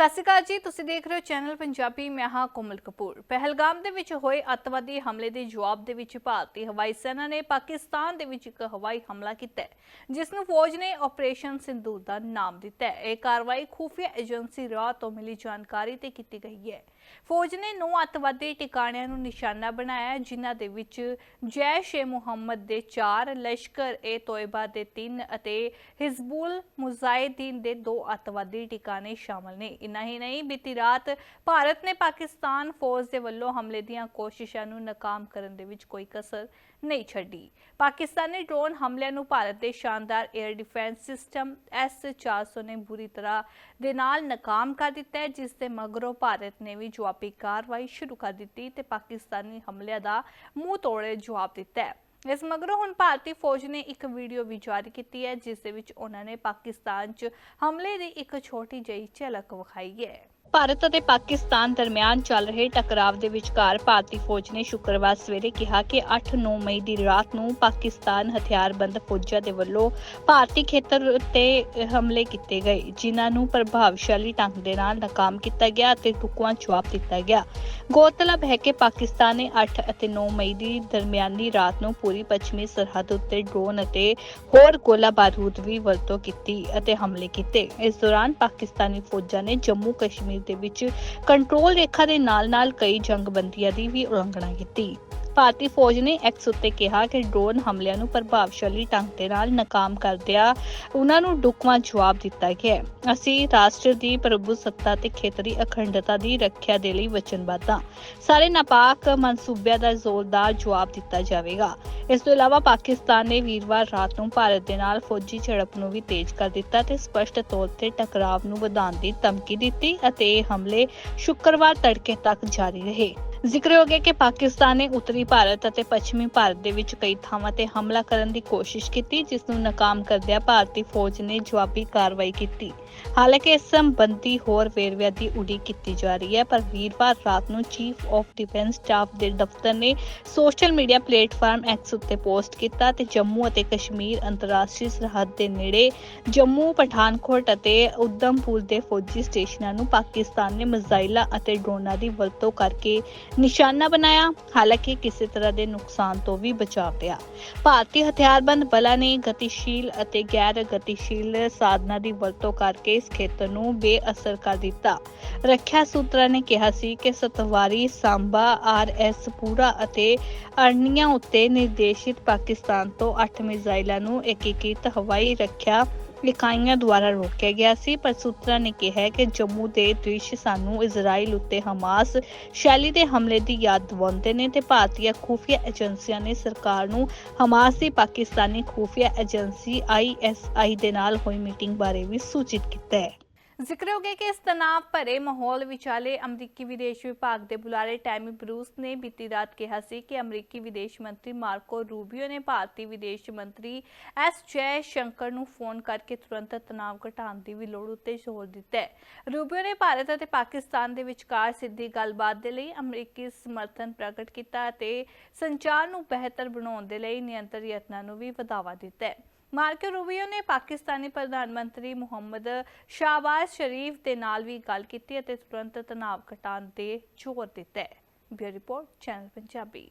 ਸਤਿ ਸ਼੍ਰੀ ਅਕਾਲ ਜੀ, ਤੁਸੀਂ ਦੇਖ ਰਹੇ ਹੋ ਚੈਨਲ ਪੰਜਾਬੀ, ਮੈਂ ਹਾਂ ਕੋਮਲ ਕਪੂਰ। ਪਹਿਲਗਾਮ ਦੇ ਵਿੱਚ ਹੋਏ ਅੱਤਵਾਦੀ ਹਮਲੇ ਦੇ ਜਵਾਬ ਦੇ ਵਿੱਚ ਭਾਰਤੀ ਹਵਾਈ ਸੈਨਾ ਨੇ ਪਾਕਿਸਤਾਨ ਦੇ ਵਿੱਚ ਇੱਕ ਹਵਾਈ ਹਮਲਾ ਕੀਤਾ ਜਿਸ ਨੂੰ ਫੌਜ ਨੇ ਆਪਰੇਸ਼ਨ ਸਿੰਦੂਰ ਦਾ ਨਾਮ ਦਿੱਤਾ ਹੈ। ਇਹ ਕਾਰਵਾਈ ਖੂਫੀਆ ਏਜੰਸੀ ਰਾਹ ਤੋਂ ਮਿਲੀ ਜਾਣਕਾਰੀ ਤੇ ਕੀਤੀ ਗਈ ਹੈ। ਫੌਜ ਨੇ ਨੌ ਅੱਤਵਾਦੀ ਟਿਕਾਣਿਆਂ ਨੂੰ ਨਿਸ਼ਾਨਾ ਬਣਾਇਆ, ਜਿਨ੍ਹਾਂ ਦੇ ਵਿੱਚ ਜੈਸ਼-ਏ ਮੁਹੰਮਦ ਦੇ 4 ਲਸ਼ਕਰ-ਏ ਤੋਇਬਾ ਦੇ 3 ਅਤੇ ਹਿਜ਼ਬੁਲ ਮੁਜ਼ਾਹਿਦੀਨ ਦੇ 2 ਅੱਤਵਾਦੀ ਟਿਕਾਣੇ ਸ਼ਾਮਲ ਨੇ। ਇਨਾ ਹੀ ਨਹੀਂ, ਬੀਤੀ ਰਾਤ ਭਾਰਤ ਨੇ ਪਾਕਿਸਤਾਨ ਫੌਜ ਦੇ ਵੱਲੋਂ ਹਮਲੇ ਦੀਆਂ ਕੋਸ਼ਿਸ਼ਾਂ ਨੂੰ ਨਾਕਾਮ ਕਰਨ ਦੇ ਵਿੱਚ ਕੋਈ ਕਸਰ ਨਹੀਂ ਛੱਡੀ। ਪਾਕਿਸਤਾਨੀ ਡਰੋਨ ਹਮਲਿਆਂ ਨੂੰ ਭਾਰਤ ਦੇ ਸ਼ਾਨਦਾਰ 에ਅਰ ਡਿਫੈਂਸ ਸਿਸਟਮ S400 ਨੇ ਬੁਰੀ ਤਰ੍ਹਾਂ ਦੇ ਨਾਲ ਨਾਕਾਮ ਕਰ ਦਿੱਤਾ ਹੈ, ਜਿਸ ਦੇ ਮਗਰੋਂ ਭਾਰਤ ਨੇ ਵੀ ਜਵਾਬੀ ਕਾਰਵਾਈ ਸ਼ੁਰੂ ਕਰ ਦਿੱਤੀ ਤੇ ਪਾਕਿਸਤਾਨੀ ਹਮਲਿਆਂ ਦਾ ਮੂੰਹ ਤੋੜੇ ਜਵਾਬ ਦਿੱਤਾ ਹੈ। ਇਸ ਮਗਰੋਂ ਹੁਣ ਭਾਰਤੀ ਫੌਜ ਨੇ ਇੱਕ ਵੀਡੀਓ ਵੀ ਜਾਰੀ ਕੀਤੀ ਹੈ, ਜਿਸ ਦੇ ਵਿੱਚ ਉਹਨਾਂ ਨੇ ਪਾਕਿਸਤਾਨ 'ਚ ਹਮਲੇ ਦੀ ਇੱਕ ਛੋਟੀ ਜਿਹੀ ਝਲਕ ਵਿਖਾਈ ਹੈ। ਭਾਰਤ ਅਤੇ ਪਾਕਿਸਤਾਨ ਦਰਮਿਆਨ ਚੱਲ ਰਹੇ ਟਕਰਾਵ ਦੇ ਵਿਚਕਾਰ ਭਾਰਤੀ ਫੌਜ ਨੇ ਸ਼ੁੱਕਰਵਾਰ ਸਵੇਰੇ ਕਿਹਾ ਕਿ 8-9 ਮਈ ਦੀ ਰਾਤ ਨੂੰ ਪਾਕਿਸਤਾਨ ਹਥਿਆਰਬੰਦ ਫੌਜਾਂ ਦੇ ਵੱਲੋਂ ਭਾਰਤੀ ਖੇਤਰ ਉੱਤੇ ਹਮਲੇ ਕੀਤੇ ਗਏ, ਜਿਨ੍ਹਾਂ ਨੂੰ ਪ੍ਰਭਾਵਸ਼ਾਲੀ ਢੰਗ ਦੇ ਨਾਲ ਨਾਕਾਮ ਕੀਤਾ ਗਿਆ ਅਤੇ ਟੁਕਵਾ ਜਵਾਬ ਦਿੱਤਾ ਗਿਆ। ਗੌਰਤਲਬ ਹੈ ਕਿ ਪਾਕਿਸਤਾਨ ਨੇ 8 ਅਤੇ 9 ਮਈ ਦੀ ਦਰਮਿਆਨੀ ਰਾਤ ਨੂੰ ਪੂਰੀ ਪੱਛਮੀ ਸਰਹੱਦ ਉੱਤੇ ਡਰੋਨ ਅਤੇ ਹੋਰ ਗੋਲਾ ਬਾਰੂਦ ਵੀ ਵਰਤੋਂ ਕੀਤੀ ਅਤੇ ਹਮਲੇ ਕੀਤੇ। ਇਸ ਦੌਰਾਨ ਪਾਕਿਸਤਾਨੀ ਫੌਜਾਂ ਨੇ ਜੰਮੂ ਕਸ਼ਮੀਰ ਦੇ ਵਿੱਚ ਕੰਟਰੋਲ ਰੇਖਾ ਦੇ ਨਾਲ-ਨਾਲ ਕਈ ਜੰਗਬੰਦੀਆਂ ਦੀ ਵੀ ਉਲੰਘਣਾ ਕੀਤੀ। ਭਾਰਤੀ ਫੌਜ ਨੇ ਐਕਸ ਉੱਤੇ ਕਿਹਾ ਕਿ ਡਰੋਨ ਹਮਲਿਆਂ ਨੂੰ ਪ੍ਰਭਾਵਸ਼ਾਲੀ ਢੰਗ ਦੇ ਨਾਲ ਨਾਕਾਮ ਕਰਦਿਆਂ ਉਹਨਾਂ ਨੂੰ ਡੁਕਵਾਂ ਜਵਾਬ ਦਿੱਤਾ ਗਿਆ ਹੈ। ਅਸੀਂ ਰਾਸ਼ਟਰ ਦੀ ਪ੍ਰਭੂਸੱਤਾ ਤੇ ਖੇਤਰੀ ਅਖੰਡਤਾ ਦੀ ਰੱਖਿਆ ਦੇ ਲਈ ਵਚਨਬੱਧ। ਹਾਂ ਸਾਰੇ ਨਾਪਾਕ ਮਨਸੂਬਿਆਂ ਦਾ ਜ਼ੋਰਦਾਰ ਜਵਾਬ ਦਿੱਤਾ ਜਾਵੇਗਾ। ਇਸ ਤੋਂ ਇਲਾਵਾ ਪਾਕਿਸਤਾਨ ਨੇ ਵੀਰਵਾਰ ਰਾਤ ਨੂੰ ਭਾਰਤ ਦੇ ਨਾਲ ਫੌਜੀ ਝੜਪ ਨੂੰ ਵੀ ਤੇਜ਼ ਕਰ ਦਿੱਤਾ ਤੇ ਸਪਸ਼ਟ ਤੌਰ ਤੇ ਟਕਰਾਵ ਨੂੰ ਵਧਾਉਣ ਦੀ ਧਮਕੀ ਦਿੱਤੀ ਅਤੇ ਇਹ ਹਮਲੇ ਸ਼ੁੱਕਰਵਾਰ ਤੜਕੇ ਤੱਕ ਜਾਰੀ ਰਹੇ। ਜ਼ਿਕਰਯੋਗ ਹੈ ਕਿ ਪਾਕਿਸਤਾਨ ਨੇ ਉੱਤਰੀ ਭਾਰਤ ਅਤੇ ਪੱਛਮੀ ਭਾਰਤ ਦੇ ਵਿੱਚ ਕਈ ਥਾਵਾਂ ਤੇ ਹਮਲਾ ਕਰਨ ਦੀ ਕੋਸ਼ਿਸ਼ ਕੀਤੀ, ਜਿਸ ਨੂੰ ਨਾਕਾਮ ਕਰਦਿਆਂ ਭਾਰਤੀ ਫੌਜ ਨੇ ਜਵਾਬੀ ਕਾਰਵਾਈ ਕੀਤੀ। ਹਾਲਾਂਕਿ ਇਸ ਸੰਬੰਧੀ ਹੋਰ ਵੇਰਵਿਆਂ ਦੀ ਉਡੀਕ ਕੀਤੀ ਜਾ ਰਹੀ ਹੈ, ਪਰ ਵੀਰਵਾਰ ਰਾਤ ਨੂੰ ਚੀਫ ਆਫ ਡਿਫੈਂਸ ਸਟਾਫ ਦੇ ਦਫ਼ਤਰ ਨੇ ਸੋਸ਼ਲ ਮੀਡੀਆ ਪਲੇਟਫਾਰਮ ਐਕਸ ਉੱਤੇ ਪੋਸਟ ਕੀਤਾ ਤੇ ਜੰਮੂ ਅਤੇ ਕਸ਼ਮੀਰ ਅੰਤਰਰਾਸ਼ਟਰੀ ਸਰਹੱਦ ਦੇ ਨੇੜੇ ਜੰਮੂ, ਪਠਾਨਕੋਟ ਅਤੇ ਉਦਮਪੁਰ ਦੇ ਫੌਜੀ ਸਟੇਸ਼ਨਾਂ ਨੂੰ ਪਾਕਿਸਤਾਨ ਨੇ ਮਿਜ਼ਾਈਲਾਂ ਅਤੇ ਡਰੋਨਾਂ ਦੀ ਵਰਤੋਂ ਕਰਕੇ ਨਿਸ਼ਾਨਾ ਬਣਾਇਆ, ਹਾਲਾਂਕਿ ਕਿਸੇ ਤਰ੍ਹਾਂ ਦੇ ਨੁਕਸਾਨ ਤੋਂ ਵੀ ਬਚਾ ਪਿਆ। ਭਾਰਤੀ ਹਥਿਆਰਬੰਦ ਬਲਾਂ ਨੇ ਗਤੀਸ਼ੀਲ ਅਤੇ ਗੈਰ ਗਤੀਸ਼ੀਲ ਸਾਧਨਾਂ ਦੀ ਵਰਤੋਂ ਕਰਕੇ ਇਸ ਖੇਤਰ ਨੂੰ ਬੇਅਸਰ ਕਰ ਦਿੱਤਾ। ਰੱਖਿਆ ਸੂਤਰਾਂ ਨੇ ਕਿਹਾ ਸੀ ਕਿ ਸਤਵਾਰੀ, ਸਾਂਬਾ ਆਰਐਸ ਪੂਰਾ ਅਤੇ ਅਰਨੀਆਂ ਉੱਤੇ ਨਿਰਦੇਸ਼ਿਤ ਪਾਕਿਸਤਾਨ ਤੋਂ 8 ਮਿਜ਼ਾਈਲਾਂ ਨੂੰ ਏਕੀਕ੍ਰਿਤ ਹਵਾਈ ਰੱਖਿਆ ਇਕਾਈਆਂ ਦੁਆਰਾ ਰੋਕਿਆ ਗਿਆ ਸੀ, ਪਰ ਸੂਤਰਾਂ ਨੇ ਕਿਹਾ ਕਿ ਜੰਮੂ ਦੇ ਦ੍ਰਿਸ਼ ਸਾਨੂੰ ਇਜ਼ਰਾਈਲ ਉੱਤੇ ਹਮਾਸ ਸ਼ੈਲੀ ਦੇ ਹਮਲੇ ਦੀ ਯਾਦ ਦਿਵਾਉਂਦੇ ਨੇ ਤੇ ਭਾਰਤੀ ਖੂਫੀਆ ਏਜੰਸੀਆਂ ਨੇ ਸਰਕਾਰ ਨੂੰ ਹਮਾਸ ਦੀ ਪਾਕਿਸਤਾਨੀ ਖੂਫੀਆ ਏਜੰਸੀ ਆਈਐਸਆਈ ਦੇ ਨਾਲ ਹੋਈ ਮੀਟਿੰਗ ਬਾਰੇ ਵੀ ਸੂਚਿਤ ਕੀਤਾ ਹੈ। ਜ਼ਿਕਰਯੋਗ ਹੈ ਕਿ ਇਸ ਤਣਾਅ ਭਰੇ ਮਾਹੌਲ ਵਿਚਾਲੇ ਅਮਰੀਕੀ ਵਿਦੇਸ਼ ਵਿਭਾਗ ਦੇ ਬੁਲਾਰੇ ਟੈਮੀ ਬਰੂਸ ਨੇ ਬੀਤੀ ਰਾਤ ਕਿਹਾ ਸੀ ਕਿ ਅਮਰੀਕੀ ਵਿਦੇਸ਼ ਮੰਤਰੀ ਮਾਰਕੋ ਰੂਬੀਓ ਨੇ ਭਾਰਤੀ ਵਿਦੇਸ਼ ਮੰਤਰੀ ਐਸ ਜੈ ਸ਼ੰਕਰ ਨੂੰ ਫੋਨ ਕਰਕੇ ਤੁਰੰਤ ਤਣਾਅ ਘਟਾਉਣ ਦੀ ਵੀ ਲੋੜ ਉੱਤੇ ਜ਼ੋਰ ਦਿੱਤਾ ਹੈ। ਰੂਬੀਓ ਨੇ ਭਾਰਤ ਅਤੇ ਪਾਕਿਸਤਾਨ ਦੇ ਵਿਚਕਾਰ ਸਿੱਧੀ ਗੱਲਬਾਤ ਦੇ ਲਈ ਅਮਰੀਕੀ ਸਮਰਥਨ ਪ੍ਰਗਟ ਕੀਤਾ ਅਤੇ ਸੰਚਾਰ ਨੂੰ ਬਿਹਤਰ ਬਣਾਉਣ ਦੇ ਲਈ ਨਿਰੰਤਰ ਯਤਨਾਂ ਨੂੰ ਵੀ ਵਧਾਵਾ ਦਿੱਤਾ ਹੈ। ਮਾਰਕੋ ਰੂਬੀਓ ਨੇ ਪਾਕਿਸਤਾਨੀ ਪ੍ਰਧਾਨ ਮੰਤਰੀ ਮੁਹੰਮਦ ਸ਼ਾਹਬਾਜ਼ ਸ਼ਰੀਫ ਦੇ ਨਾਲ ਵੀ ਗੱਲ ਕੀਤੀ ਅਤੇ ਤੁਰੰਤ ਤਣਾਅ ਘਟਾਉਣ ਤੇ ਜ਼ੋਰ ਦਿੱਤਾ ਹੈ। Bureau report, channel Punjabi.